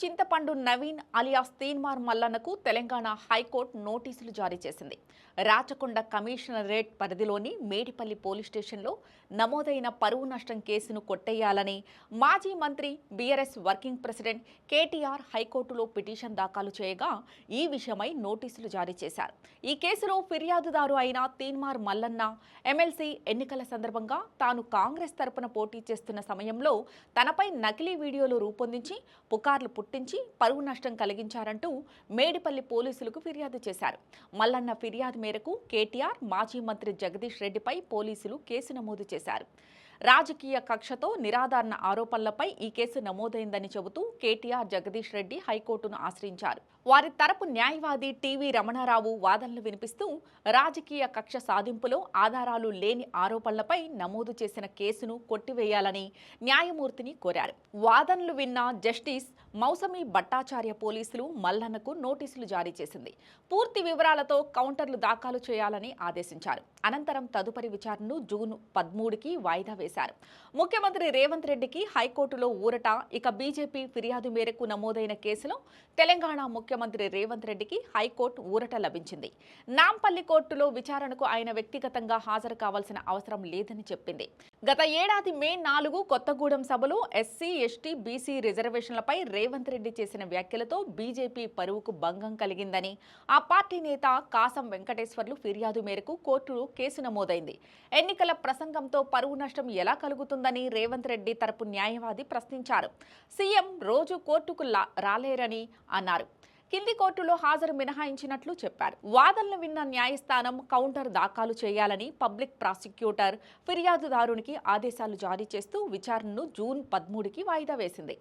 చింతపండు నవీన్ అలియాస్ తీన్మార్ మల్లన్నకు తెలంగాణ హైకోర్టు నోటీసులు జారీ చేసింది. రాచకొండ కమిషనరేట్ పరిధిలోని మేడిపల్లి పోలీస్ స్టేషన్లో నమోదైన పరువు నష్టం కేసును కొట్టేయాలని మాజీ మంత్రి బీఆర్ఎస్ వర్కింగ్ ప్రెసిడెంట్ కేటీఆర్ హైకోర్టులో పిటిషన్ దాఖలు చేయగా ఈ విషయమై నోటీసులు జారీ చేశారు. ఈ కేసులో ఫిర్యాదుదారు అయిన తీన్మార్ మల్లన్న ఎమ్మెల్సీ ఎన్నికల సందర్భంగా తాను కాంగ్రెస్ తరపున పోటీ చేస్తున్న సమయంలో తనపై నకిలీ వీడియోలు రూపొందించి పుకార్లు పుట్టించి పరువు నష్టం కలిగించారంటూ మేడిపల్లి పోలీసులకు ఫిర్యాదు చేశారు. మల్లన్న ఫిర్యాదు మేరకు కేటీఆర్ మాజీ మంత్రి జగదీష్ రెడ్డిపై పోలీసులు కేసు నమోదు చేశారు. రాజకీయ కక్షతో నిరాధారణ ఆరోపణలపై ఈ కేసు నమోదైందని చెబుతూ కేటీఆర్ జగదీష్ రెడ్డి హైకోర్టును ఆశ్రయించారు. వారి తరపు న్యాయవాది టీవీ రమణారావు వాదనలు వినిపిస్తూ రాజకీయ కక్ష సాధింపులో ఆధారాలు లేని ఆరోపణలపై నమోదు చేసిన కేసును కొట్టివేయాలని న్యాయమూర్తిని కోరారు. వాదనలు విన్న జస్టిస్ మౌసమి భట్టాచార్య పోలీసులు మల్లన్నకు నోటీసులు జారీ చేసింది. పూర్తి వివరాలతో కౌంటర్లు దాఖలు చేయాలని ఆదేశించారు. అనంతరం తదుపరి విచారణను జూన్ పదమూడుకి వాయిదా వేశారు. ముఖ్యమంత్రి రేవంత్ రెడ్డికి హైకోర్టులో ఊరట ఇక బీజేపీ ఫిర్యాదు మేరకు నమోదైన కేసులో తెలంగాణ ముఖ్యమంత్రి రేవంత్ రెడ్డికి హైకోర్టు ఊరట లభించింది. నాంపల్లి కోర్టులో విచారణకు ఆయన వ్యక్తిగతంగా హాజరు కావాల్సిన అవసరం లేదని చెప్పింది. గత ఏడాది మే నాలుగు కొత్తగూడెం సభలో ఎస్సీ ఎస్టీ బీసీ రిజర్వేషన్లపై రేవంత్ రెడ్డి చేసిన వ్యాఖ్యలతో బీజేపీ పరువుకు భంగం కలిగిందని ఆ పార్టీ నేత కాసం వెంకటేశ్వర్లు ఫిర్యాదు మేరకు కోర్టులో కేసు నమోదైంది. ఎన్నికల ప్రసంగంతో పరువు నష్టం ఎలా కలుగుతుందని రేవంత్ రెడ్డి తరపు న్యాయవాది ప్రశ్నించారు. సీఎం రోజు కోర్టుకు రాలేరని అన్నారు. కింది కోర్టులో హాజరు మినహాయించినట్లు చెప్పారు. వాదనలు విన్న న్యాయస్థానం కౌంటర్ దాఖలు చేయాలని పబ్లిక్ ప్రాసిక్యూటర్ ఫిర్యాదుదారునికి ఆదేశాలు జారీ చేస్తూ విచారణను జూన్ పదమూడుకి వాయిదా వేసింది.